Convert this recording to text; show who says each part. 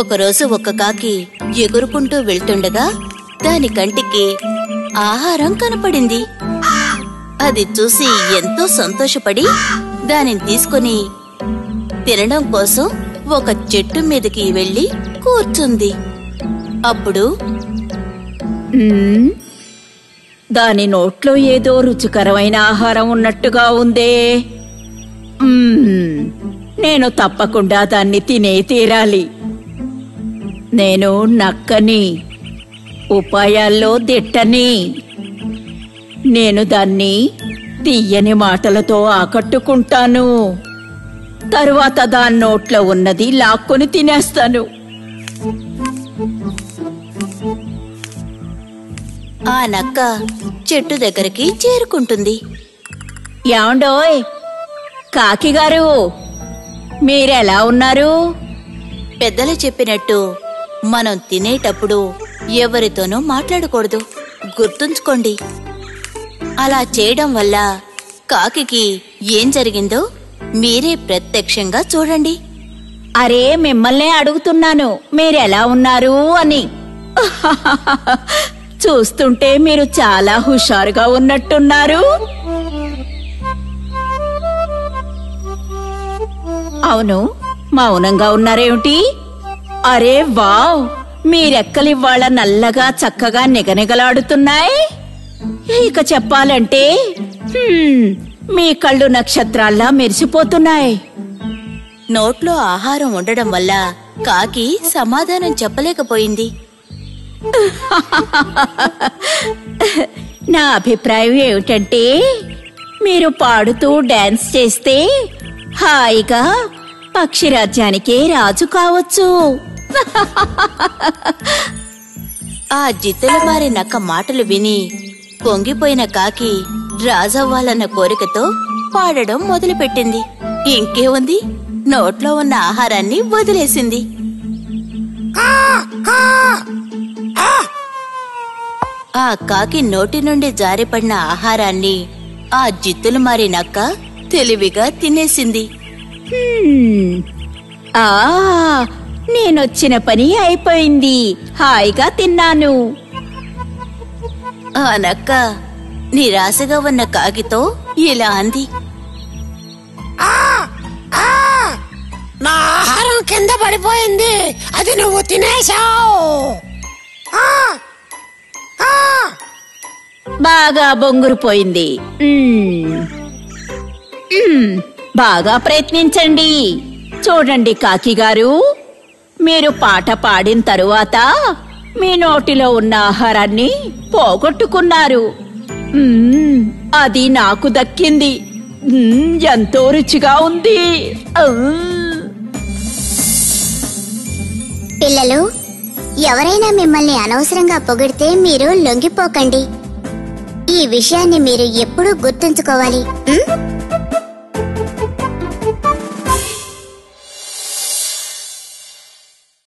Speaker 1: ఒకరోజు ఒక కాకి ఎగురుకుంటూ వెళ్తుండగా దాని కంటికి ఆహారం కనపడింది. అది చూసి ఎంతో సంతోషపడి దానిని తీసుకుని తినడం కోసం ఒక చెట్టు మీదకి వెళ్ళి కూర్చుంది. అప్పుడు
Speaker 2: దాని నోట్లో ఏదో రుచికరమైన ఆహారం ఉన్నట్టుగా ఉందే. నేను తప్పకుండా దాన్ని తినే తీరాలి. నేను నక్కని ఉపాయాల్లో దిట్టని. నేను దాన్ని తీయని మాటలతో ఆకట్టుకుంటాను. తరువాత దాని నోట్లో ఉన్నది లాక్కొని తినేస్తాను.
Speaker 1: ఆ నక్క చెట్టు దగ్గరికి చేరుకుంటుంది.
Speaker 2: ఏమండోయ్ కాకి గారు మీరెలా ఉన్నారు?
Speaker 1: పెద్దలు చెప్పినట్టు మనం తినేటప్పుడు ఎవరితోనూ మాట్లాడకూడదు. గుర్తుంచుకోండి. అలా చేయడం వల్ల కాకికి ఏం జరిగిందో మీరే ప్రత్యక్షంగా చూడండి.
Speaker 2: అరే మిమ్మల్నే అడుగుతున్నాను. మీరెలా ఉన్నారు అని. చూస్తుంటే మీరు చాలా హుషారుగా ఉన్నట్టున్నారు. అవును మౌనంగా ఉన్నారేమిటి? అరే వావ్ మీరెక్కలివ్వాళ నల్లగా చక్కగా నిగనిగలాడుతున్నాయి? ఇక చెప్పాలంటే మీ కళ్ళు నక్షత్రాల్లా మెరిసిపోతున్నాయి.
Speaker 1: నోట్లో ఆహారం ఉండడం వల్ల కాకి సమాధానం చెప్పలేకపోయింది.
Speaker 2: నా అభిప్రాయం ఏమిటంటే మీరు పాడుతూ డాన్స్ చేస్తే హాయిగా పక్షిరాజ్యానికే రాజు కావచ్చు.
Speaker 1: ఆ జిత్తుల మారి నక్క మాటలు విని పొంగిపోయిన కాకి రాజవ్వాలన్న కోరికతో పాడడం మొదలుపెట్టింది. ఇంకే ఉంది నోట్లో ఉన్న ఆహారాన్ని వదిలేసింది. ఆ కాకి నోటి నుండి జారిపడిన ఆహారాన్ని ఆ జిత్తులు మారి నక్క తెలివిగా తినేసింది.
Speaker 2: ఆ నేనొచ్చిన పని అయిపోయింది హాయిగా తిన్నాను
Speaker 1: ఆ నక్క నిరాశగా ఉన్న కాకితో ఇలా అంది
Speaker 3: నా ఆహారం కింద పడిపోయింది అది నువ్వు తినేశావు ఆ! ఆ!
Speaker 2: బాగా బొంగురుపోయింది. బాగా ప్రయత్నించండి. చూడండి కాకి గారు మీరు పాట పాడిన తరువాత మీ నోటిలో ఉన్న ఆహారాన్ని పోగొట్టుకున్నారు. అది నాకు దక్కింది. ఎంతో రుచిగా ఉంది.
Speaker 4: పిల్లలు ఎవరైనా మిమ్మల్ని అనవసరంగా పొగిడితే మీరు లొంగిపోకండి. ఈ విషయాన్ని మీరు ఎప్పుడూ గుర్తుంచుకోవాలి.